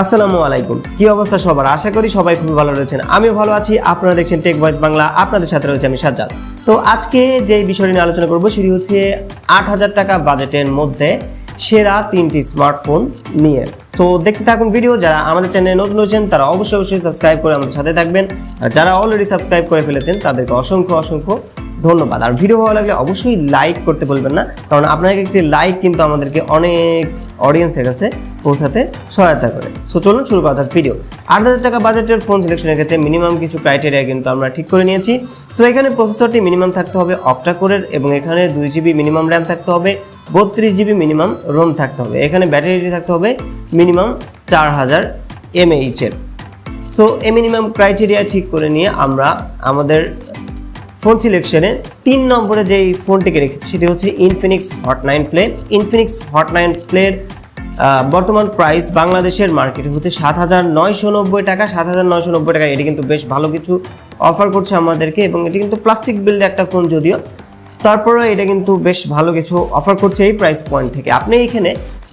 আসসালামু আলাইকুম। কি অবস্থা সবার? আশা করি সবাই খুব ভালো রয়েছেন। আমিও ভালো আছি, আপনারা দেখছেন টেক ভয়েস বাংলা আপনাদের সাথে রয়েছে আমি সাজ্জাদ। তো আজকে যে বিষয়টি নিয়ে আলোচনা করব সেটি হচ্ছে আট হাজার টাকা বাজেটের মধ্যে সেরা তিনটি স্মার্টফোন নিয়ে। তো দেখতে থাকুন ভিডিও যারা আমাদের চ্যানেলে নতুন হয়েছেন তারা অবশ্যই অবশ্যই সাবস্ক্রাইব করে আমাদের সাথে থাকবেন। আর যারা অলরেডি সাবস্ক্রাইব করে ফেলেছেন, তাদেরকে অসংখ্য অসংখ্য ধন্যবাদ। আর ভিডিও ভালো লাগলে অবশ্যই লাইক করতে বলবেন না, কারণ আপনাকে একটি লাইক কিন্তু আমাদেরকে অনেক অডিয়েন্সের কাছে পৌঁছাতে সহায়তা করে। সো চলুন শুরু করা যাক ভিডিও আট হাজার টাকা বাজেটের ফোন সিলেকশনের ক্ষেত্রে মিনিমাম কিছু ক্রাইটেরিয়া কিন্তু আমরা ঠিক করে নিয়েছি। সো এখানে প্রসেসরটি মিনিমাম থাকতে হবে অক্টাকোরের এবং এখানে দুই জিবি মিনিমাম র্যাম থাকতে হবে, বত্রিশ জিবি মিনিমাম রোম থাকতে হবে। এখানে ব্যাটারিটি থাকতে হবে মিনিমাম চার হাজার এমএইচের সো এ মিনিমাম ক্রাইটেরিয়া ঠিক করে নিয়ে আমরা আমাদের ফোন সিলেকশনে তিন নম্বরে যেই ফোনটিকে রেখেছি, সেটি হচ্ছে Infinix hot nine play Infinix hot nine প্লের বর্তমান প্রাইস বাংলাদেশের মার্কেটে হচ্ছে সাত হাজার নয়শো নব্বই টাকা সাত হাজার নয়শো নব্বই টাকা। এটি কিন্তু বেশ ভালো কিছু অফার করছে আমাদেরকে এবং এটি কিন্তু প্লাস্টিক বিল্ড একটা ফোন যদিও। তারপরে এটা কিন্তু বেশ ভালো কিছু অফার করছে এই প্রাইস পয়েন্ট থেকে। আপনি এখানে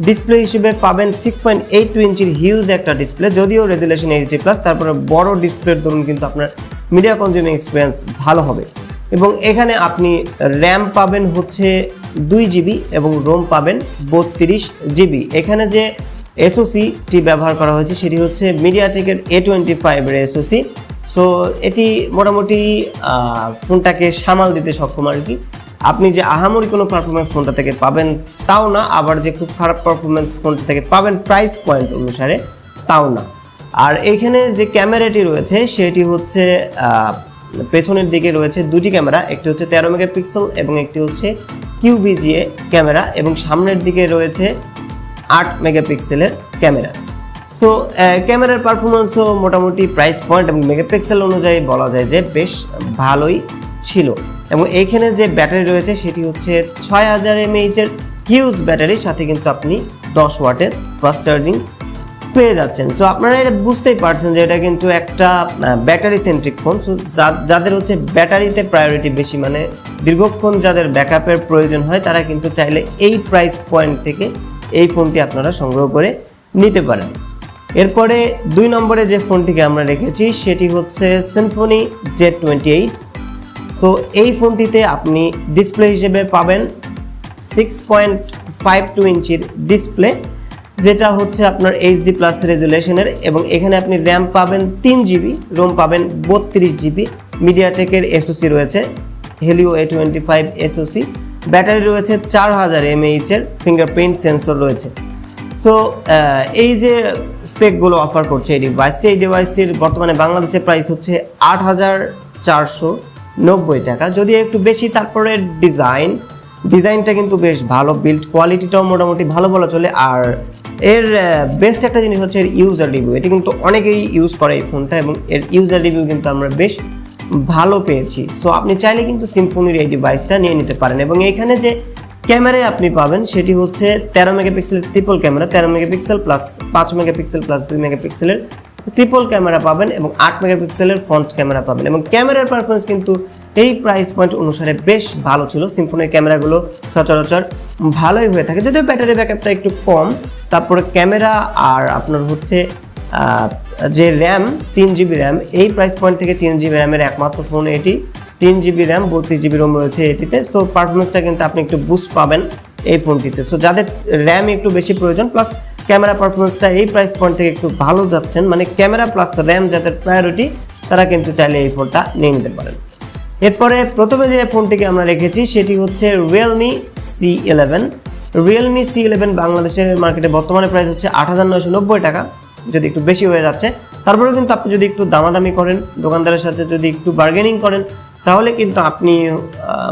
ডিসপ্লে হিসেবে পাবেন সিক্স পয়েন্ট এইট টু ইঞ্চির হিউজ একটা ডিসপ্লে যদিও রেজুলেশন এইচডি প্লাস তারপরে বড় ডিসপ্লের ধরুন কিন্তু আপনার মিডিয়া কনজিউমিং এক্সপিরিয়েন্স ভালো হবে। এবং এখানে আপনি র্যাম পাবেন হচ্ছে দুই জিবি এবং রোম পাবেন বত্রিশ জিবি। এখানে যে এসওসিটি ব্যবহার করা হয়েছে সেটি হচ্ছে মিডিয়াটেকের এ টোয়েন্টি ফাইভের এসওসি। সো এটি মোটামুটি ফোনটাকে সামাল দিতে সক্ষম আর কি। আপনি যে আহামরি কোনো পারফরমেন্স ফোনটা থেকে পাবেন তাও না, আবার যে খুব খারাপ পারফরমেন্স ফোনটা থেকে পাবেন প্রাইস পয়েন্ট অনুসারে তাও না। আর এইখানে যে ক্যামেরাটি রয়েছে সেটি হচ্ছে পেছনের দিকে রয়েছে দুটি ক্যামেরা, একটি হচ্ছে তেরো মেগাপিক্সেল এবং একটি হচ্ছে কিউবিজিএ ক্যামেরা এবং সামনের দিকে রয়েছে আট মেগাপিক্সেলের ক্যামেরা। সো ক্যামেরার পারফরমেন্সও মোটামুটি প্রাইস পয়েন্ট এবং মেগাপিক্সেল অনুযায়ী বলা যায় যে বেশ ভালোই ছিল। এবং এইখানে যে ব্যাটারি রয়েছে সেটি হচ্ছে ছয় হাজার এমএইচের হিউজ ব্যাটারির সাথে কিন্তু আপনি দশ ওয়াটের ফাস্ট চার্জিং পেয়ে যাচ্ছেন। সো আপনারা এটা বুঝতেই পারছেন যে এটা কিন্তু একটা ব্যাটারি সেন্ট্রিক ফোন সো যাদের হচ্ছে ব্যাটারিতে প্রায়োরিটি বেশি মানে দীর্ঘক্ষণ যাদের ব্যাকআপের প্রয়োজন হয়, তারা কিন্তু চাইলে এই প্রাইস পয়েন্ট থেকে এই ফোনটি আপনারা সংগ্রহ করে নিতে পারেন। এরপরে দুই নম্বরে যে ফোনটিকে আমরা রেখেছি, সেটি হচ্ছে Symphony Z twenty eight so এই ফোনটিতে আপনি ডিসপ্লে হিসেবে পাবেন সিক্স পয়েন্ট ফাইভ টু ইঞ্চির ডিসপ্লে যেটা হচ্ছে আপনার এইচডি প্লাস রেজুলেশনের এবং এখানে আপনি র্যাম পাবেন তিন জিবি রোম পাবেন বত্রিশ জিবি মিডিয়াটেকের এসওসি রয়েছে। Helio A twenty five SoC battery রয়েছে চার হাজার এমএইচের ফিঙ্গারপ্রিন্ট সেন্সর রয়েছে। সো এই যে স্পেকগুলো অফার করছে এই ডিভাইসটি এই ডিভাইসটির বর্তমানে বাংলাদেশের প্রাইস হচ্ছে আট হাজার চারশো নব্বই টাকা। যদি একটু বেশি, তারপরে ডিজাইন ডিজাইনটা কিন্তু বেশ ভালো বিল্ড কোয়ালিটিটাও মোটামুটি ভালো বলা চলে। আর এর বেস্ট একটা জিনিস হচ্ছে এর ইউজার রিভিউ এটি কিন্তু অনেকেই ইউজ করে এই ফোনটা এবং এর ইউজার রিভিউ কিন্তু আমরা বেশ ভালো পেয়েছি। সো আপনি চাইলে কিন্তু সিম্ফোনির এই ডিভাইসটা নিয়ে নিতে পারেন এবং এখানে যে ক্যামেরায় আপনি পাবেন, সেটি হচ্ছে তেরো মেগাপিক্সেলের ট্রিপল ক্যামেরা তেরো মেগাপিক্সেল প্লাস পাঁচ মেগাপিক্সেল প্লাস দুই মেগাপিক্সেলের ট্রিপল ক্যামেরা পাবেন এবং আট মেগাপিক্সেলের ফ্রন্ট ক্যামেরা পাবেন। এবং ক্যামেরার পারফরমেন্স কিন্তু এই প্রাইস পয়েন্ট অনুসারে বেশ ভালো ছিল। সিম্ফোনের ক্যামেরাগুলো সচরাচর ভালোই হয়ে থাকে। যদিও ব্যাটারি ব্যাকআপটা একটু কম, তারপরে ক্যামেরা আর আপনার হচ্ছে যে র্যাম তিন জিবি র্যাম এই প্রাইস পয়েন্ট থেকে তিন জিবি র্যামের একমাত্র ফোন এটি। তিন জিবি র্যাম বত্রিশ জিবি রোম রয়েছে এটিতে। সো পারফরমেন্সটা কিন্তু আপনি একটু বুস্ট পাবেন এই ফোনটিতে সো যাদের র্যাম একটু বেশি প্রয়োজন প্লাস ক্যামেরা পারফরমেন্সটা এই প্রাইস পয়েন্ট থেকে একটু ভালো যাচ্ছেন মানে ক্যামেরা প্লাস র্যাম যাদের প্রায়োরিটি তারা কিন্তু চাইলে এই ফোনটা নিয়ে নিতে পারেন। এরপরে প্রথমে যে ফোনটিকে আমরা রেখেছি, সেটি হচ্ছে Realme C eleven Realme C eleven বাংলাদেশের মার্কেটে বর্তমানে প্রাইস হচ্ছে আট হাজার নয়শো নব্বই টাকা। যদি একটু বেশি হয়ে যাচ্ছে, তারপরেও কিন্তু আপনি যদি একটু দামাদামি করেন, দোকানদারের সাথে যদি একটু বার্গেনিং করেন, তাহলে কিন্তু আপনি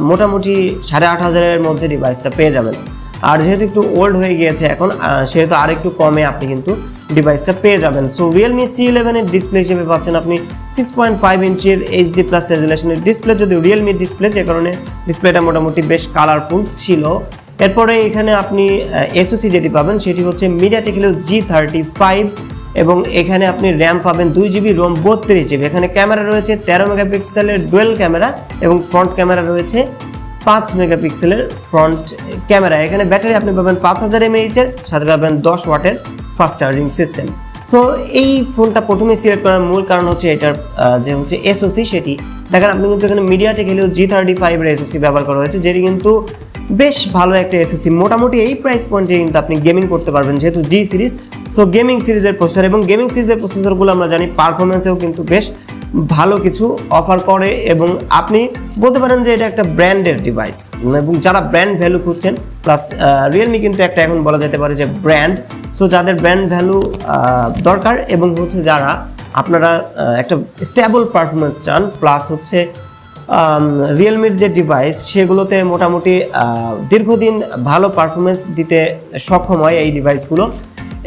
মোটামুটি সাড়ে আট হাজারের মধ্যে ডিভাইসটা পেয়ে যাবেন। আর যেহেতু একটু ওল্ড হয়ে গিয়েছে এখন সেহেতু আর একটু কমে আপনি কিন্তু ডিভাইসটা পেয়ে যাবেন। সো রিয়েলমি সি ইলেভেনের ডিসপ্লে হিসেবে পাচ্ছেন আপনি সিক্স পয়েন্ট ফাইভ ইঞ্চির এইচডি প্লাস রেজুলেশনের ডিসপ্লে যদি রিয়েলমি ডিসপ্লে যে কারণে ডিসপ্লেটা মোটামুটি বেশ কালারফুল ছিল। এরপরে এখানে আপনি এসওসি যেটি পাবেন, সেটি হচ্ছে মিডিয়াটেক জি থার্টি ফাইভ এবং এখানে আপনি র্যাম পাবেন দুই জিবি রোম বত্রিশ জিবি এখানে ক্যামেরা রয়েছে তেরো মেগাপিক্সেলের ডুয়েল ক্যামেরা এবং ফ্রন্ট ক্যামেরা রয়েছে পাঁচ মেগাপিক্সেলের ফ্রন্ট ক্যামেরা। এখানে ব্যাটারি আপনি পাবেন পাঁচ হাজার এমএইচ এর, সাথে পাবেন দশ ওয়াটের ফাস্ট চার্জিং সিস্টেম সো এই ফোনটা প্রথমে সিলেক্ট করার মূল কারণ হচ্ছে এটার যে হচ্ছে এসওসি সেটি। দেখেন, আপনি কিন্তু এখানে মিডিয়াটেক হেলেও জি থার্টি ফাইভের এসওসি ব্যবহার করা হয়েছে, যেটি কিন্তু বেশ ভালো একটা এসওসি মোটামুটি এই প্রাইস পয়েন্টে কিন্তু আপনি গেমিং করতে পারবেন, যেহেতু জি সিরিজ সো গেমিং সিরিজের প্রসেসর এবং গেমিং সিরিজের প্রসেসরগুলো আমরা জানি পারফরমেন্সেও কিন্তু বেশ ভালো কিছু অফার করে এবং আপনি বলতে পারেন যে এটা একটা ব্র্যান্ডের ডিভাইস এবং যারা ব্র্যান্ড ভ্যালু খুঁজছেন প্লাস রিয়েলমি কিন্তু একটা এখন বলা যেতে পারে যে ব্র্যান্ড সো যাদের ব্র্যান্ড ভ্যালু দরকার এবং হচ্ছে যারা আপনারা একটা স্টেবল পারফরমেন্স চান প্লাস হচ্ছে রিয়েলমির যে ডিভাইস সেগুলোতে মোটামুটি দীর্ঘদিন ভালো পারফরমেন্স দিতে সক্ষম হয় এই ডিভাইসগুলো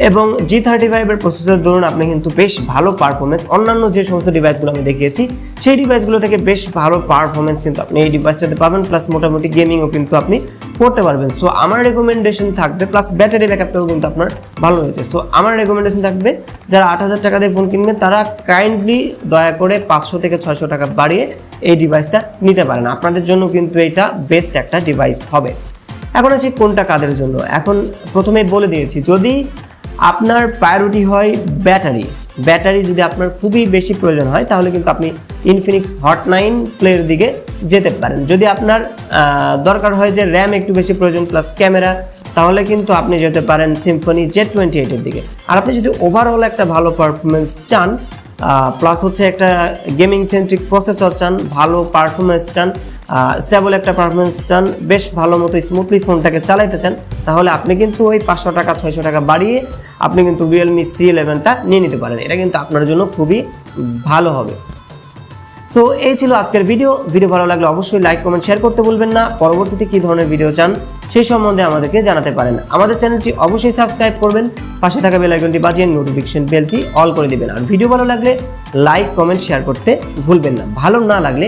এবং জি থার্টি ফাইভের প্রসেসর ধরুন আপনি কিন্তু বেশ ভালো পারফরমেন্স অন্যান্য যে সমস্ত ডিভাইসগুলো আমি দেখিয়েছি, সেই ডিভাইসগুলো থেকে বেশ ভালো পারফরমেন্স কিন্তু আপনি এই ডিভাইসটাতে পাবেন প্লাস মোটামুটি গেমিংও কিন্তু আপনি করতে পারবেন। সো আমার রেকমেন্ডেশন থাকবে প্লাস ব্যাটারি ব্যাকআপটাও কিন্তু আপনার ভালো রয়েছে সো আমার রেকমেন্ডেশন থাকবে, যারা আট হাজার টাকা দিয়ে ফোন কিনবেন, তারা কাইন্ডলি দয়া করে পাঁচশো থেকে ছয়শো টাকা বাড়িয়ে এই ডিভাইসটা নিতে পারেন আপনাদের জন্য কিন্তু এটা বেস্ট একটা ডিভাইস হবে। এখন আছে কোনটা কাদের জন্য? এখন প্রথমেই বলে দিয়েছি, যদি আপনার প্রায়োরিটি হয় ব্যাটারি ব্যাটারি যদি আপনার খুবই বেশি প্রয়োজন হয়, তাহলে কিন্তু আপনি ইনফিনিক্স হট নাইন প্লের দিকে যেতে পারেন। যদি আপনার দরকার হয় যে র্যাম একটু বেশি প্রয়োজন প্লাস ক্যামেরা তাহলে কিন্তু আপনি যেতে পারেন সিম্ফনি জে টোয়েন্টি এইটের দিকে। আর আপনি যদি ওভারঅল একটা ভালো পারফরমেন্স চান প্লাস হচ্ছে একটা গেমিং সেন্ট্রিক প্রসেসর চান, ভালো পারফরমেন্স চান স্টেবল একটা পারফরমেন্স চান, বেশ ভালো মতো স্মুথলি ফোনটাকে চালাইতে চান, তাহলে আপনি কিন্তু ওই পাঁচশো টাকা, ছয়শো টাকা বাড়িয়ে আপনি কিন্তু রিয়েলমি সি ইলেভেনটা নিয়ে নিতে পারেন। এটা কিন্তু আপনার জন্য খুবই ভালো হবে। সো এই ছিল আজকের ভিডিও ভিডিও ভালো লাগলে অবশ্যই লাইক কমেন্ট শেয়ার করতে ভুলবেন না। পরবর্তীতে কী ধরনের ভিডিও চান, সেই সম্বন্ধে আমাদেরকে জানাতে পারেন। আমাদের চ্যানেলটি অবশ্যই সাবস্ক্রাইব করবেন। পাশে থাকা বেল আইকনটি বাজিয়ে নোটিফিকেশন বেলটি অল করে দিবেন। আর ভিডিও ভালো লাগলে লাইক কমেন্ট শেয়ার করতে ভুলবেন না। ভালো না লাগলে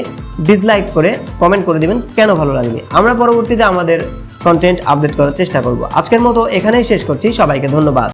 ডিসলাইক করে কমেন্ট করে দিবেন কেন ভালো লাগবে আমরা পরবর্তীতে আমাদের কন্টেন্ট আপডেট করার চেষ্টা করব। আজকের মতো এখানেই শেষ করছি। সবাইকে ধন্যবাদ।